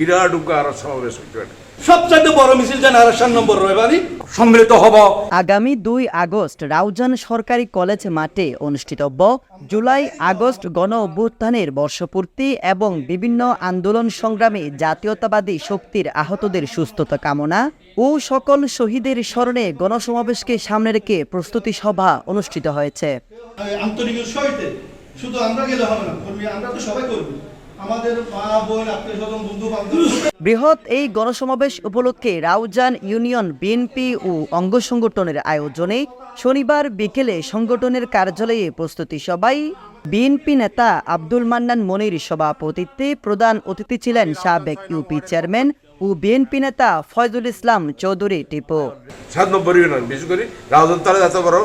বিরাট সমাবেশ হইতে সবচাইতে বড় মিছিল জেনারেশন নম্বর রয়বানি সম্মিলিত হব। আগামী দুই আগস্ট রাউজান সরকারি কলেজ মাঠে অনুষ্ঠিতব্য। জুলাই আগস্ট গণ অভ্যুত্থানের বর্ষপূর্তি এবং বিভিন্ন আন্দোলন সংগ্রামে জাতীয়তাবাদী শক্তির আহতদের সুস্থতা কামনা ও সকল শহীদের স্মরণে গণসমাবেশকে সামনে রেখে প্রস্তুতি সভা অনুষ্ঠিত হয়েছে। আন্তরিকের সহিতে শুধু আমরা গেলে হবে না আমরা তো সবাই করব। বৃহৎ এই গণসমাবেশ উপলক্ষে রাউজান ইউনিয়ন বিএনপি ও অঙ্গ সংগঠনের আয়োজনে শনিবার বিকেলে সংগঠনের কার্যালয়ে প্রস্তুতি সভায় বিএনপি নেতা আব্দুল মান্নান মনির সভাপতিত্বে প্রধান অতিথি ছিলেন সাবেক ইউপি চেয়ারম্যান ও বিএনপি নেতা ফয়জুল ইসলাম চৌধুরী টিপু। সাত নম্বর ইউনিয়ন বিশেষ করে রাউজান তারা এত বড়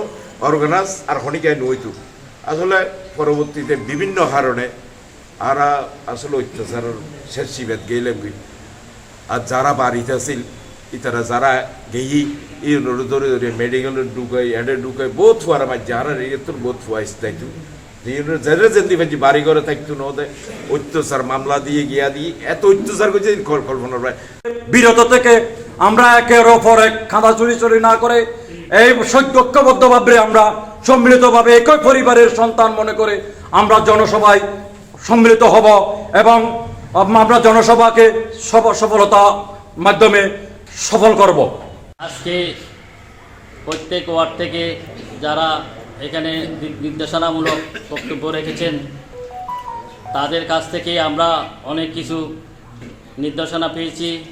অর্গানাইজ আর খনিকায় নইতু। আসলে পরবর্তীতে বিভিন্ন কারণে আরা আসলে অত্যাচারের শেষ শিবেদ গেলাম গই আর যারা বাড়িতে আছিল, ইতারা যারা গেই এই ধরে ধরে মেডিকেলের ঢুকাই, এডে ঢুকাই, বহুত ফুয়ারা মাঝে আর তোর বহুত ফুয়াইস তাইতু যারা যেতে পারছি বাড়ি ঘরে থাকতো না অত্যাচার মামলা দিয়ে গিয়া দিয়ে, এত অত্যাচার করছে কল্পনা প্রায় বিরত থেকে আমরা একের ওপর এক খাঁদা চুরি চুরি না করে, এই সৈক্যবদ্ধভাবে আমরা সম্মিলিতভাবে একই পরিবারের সন্তান মনে করে আমরা জনসভায় সম্মিলিত হব এবং আমরা জনসভাকে সফ- সফলতা মাধ্যমে সফল করব। আজকে প্রত্যেক ওয়ার্ড থেকে যারা এখানে নির্দেশনামূলক বক্তব্য রেখেছেন, তাদের কাছ থেকে আমরা অনেক কিছু নির্দেশনা পেয়েছি।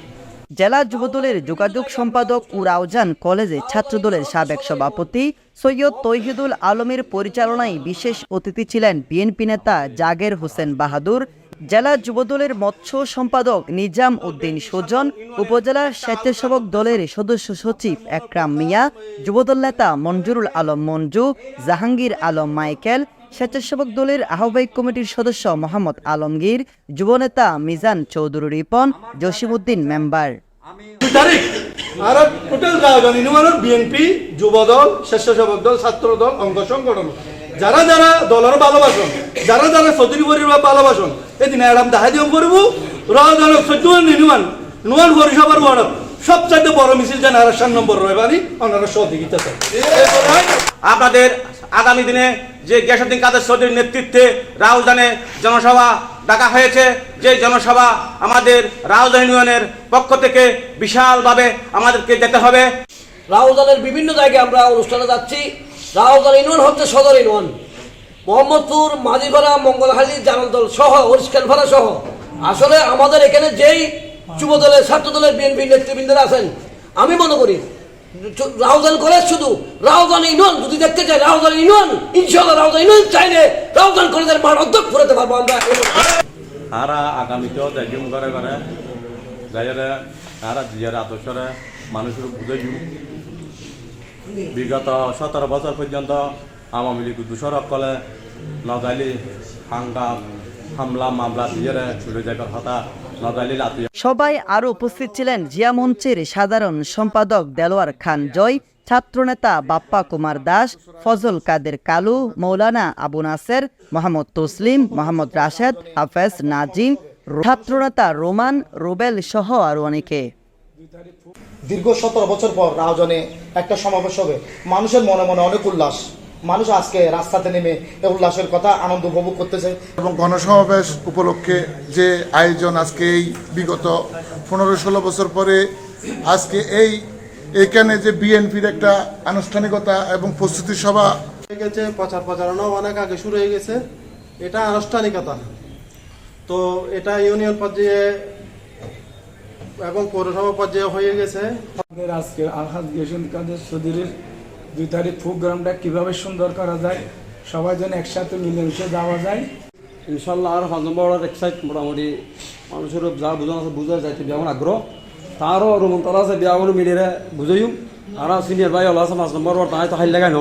জেলা যুবদলের যোগাযোগ সম্পাদক ও রাউজান কলেজে ছাত্রদলের সাবেক সভাপতি সৈয়দ তৈহিদুল আলমের পরিচালনায় বিশেষ অতিথি ছিলেন বিএনপি নেতা জাগের হোসেন বাহাদুর, জেলা যুবদলের মৎস্য সম্পাদক নিজাম উদ্দিন সুজন, উপজেলা স্বেচ্ছাসেবক দলের সদস্য সচিব একরাম মিয়া, যুবদল নেতা মঞ্জুরুল আলম মঞ্জু, জাহাঙ্গীর আলম মাইকেল, স্বেচ্ছাসেবক দলের আহ্বায়ক কমিটির সদস্য মোহাম্মদ আলমগীর যুবনেতা মিজান চৌধুরী রিপন, জসিমউদ্দিন মেম্বার। আর টোটাল রাজধানী ইউনিয়নের বিএনপি যুবদল স্বেচ্ছাসেবক দল ছাত্র দল অঙ্গ সংগঠন। যারা যারা দলের ভালোবাসন যারা যারা চৌধুরী পরিবার ভালোবাসন এদিন এরাম দেখা দিয়ম করব রাজধানী চোদ্দ নির্মাণ নুয়ান পরিষেবার ওয়ার্ড সবচাইতে বড় মিছিল জেনারেশন নম্বর রয়বানি ওনারা সহযোগিতা চাই। আপনাদের আগামী দিনে যে গিয়াসুদ্দিন কাদের চৌধুরীর নেতৃত্বে রাউজানে জনসভা ডাকা হয়েছে যে জনসভা আমাদের রাউজান ইউনিয়নের পক্ষ থেকে বিশালভাবে আমাদেরকে যেতে হবে। রাউজানের বিভিন্ন জায়গায় আমরা অনুষ্ঠানে যাচ্ছি। রাউজান ইউনিয়ন হচ্ছে সদর ইউনিয়ন। মোহাম্মদপুর মাঝিপাড়া মঙ্গলহালি জানালদল সহ হরিশখানপাড়া সহ। আসলে আমাদের এখানে যেই যুব দলের ছাত্র দলের বিএনপি নেতৃবৃন্দরা আছেন, আমি মনে করি রাউজান কলেজ শুধু রাউজান ইউনিয়ন, যদি দেখতে চাই রাউজান ইউনিয়ন ইনশাল্লাহ রাউজান ইউনিয়ন চাইলে রাউজান কলেজের মাঠ অধ্যক্ষ আমরা আগামীতেও দেখুন ঘরে ঘরে যাইরে আরা জিয়ার আদর্শরে মানুষের বুঝাইব বিগত সতেরো বছর পর্যন্ত আওয়ামী লীগ দূষরক কলে নজাইলি হাঙ্গাম হামলা মামলা দিয়ারে ছুটে যাবার লাতি সবাই আরও উপস্থিত ছিলেন জিয়া মঞ্চের সাধারণ সম্পাদক দেলোয়ার খান জয়। ছাত্রনেতা বাপ্পা কুমার দাস ফজল কাদের কালু মৌলানা আবু নাসের মোহাম্মদ তসলিম মোহাম্মদ রাশেদ হাফেজ নাজিম ছাত্রনেতা রোমান রুবেল সহ আরও অনেকে। দীর্ঘ সতেরো বছর পর রাজনে একটা সমাবেশ হবে। মানুষের মনে মনে অনেক উল্লাস। মানুষ আজকে রাস্তাতে নেমে উল্লাসের কথা আনন্দ উপভোগ করতেছে। এবং গণসমাবেশ উপলক্ষে যে আয়োজন আজকে এই বিগত পনেরো ষোলো বছর পরে আজকে এই এখানে যে বিএনপির একটা আনুষ্ঠানিকতা এবং প্রস্তুতি সভা হয়ে গেছে প্রচার প্রচারণা অনেক আগে শুরু হয়ে গেছে। এটা আনুষ্ঠানিকতা। তো এটা ইউনিয়ন পর্যায়ে এবং পৌরসভা পর্যায়ে হয়ে গেছে। আমাদের আজকে আলহাজ গেসুন কাদের চৌধুরীর দুই তারিখ প্রোগ্রামটা কীভাবে সুন্দর করা যায় সবাই যেন একসাথে মিলেমিশে যাওয়া যায়। ইনশাল্লাহ আর হজম বড় এক্সাইট মোটামুটি মানুষের যা বুঝানো আছে বুঝা যাইতে যেমন আগ্রহ তারও রুমন্তলা আছে, বিয়া মিলিয়ে বুঝাইম আর সিনিয়র ভাই হল আছে পাঁচ নম্বর তাই তো হাইল লাগাই ন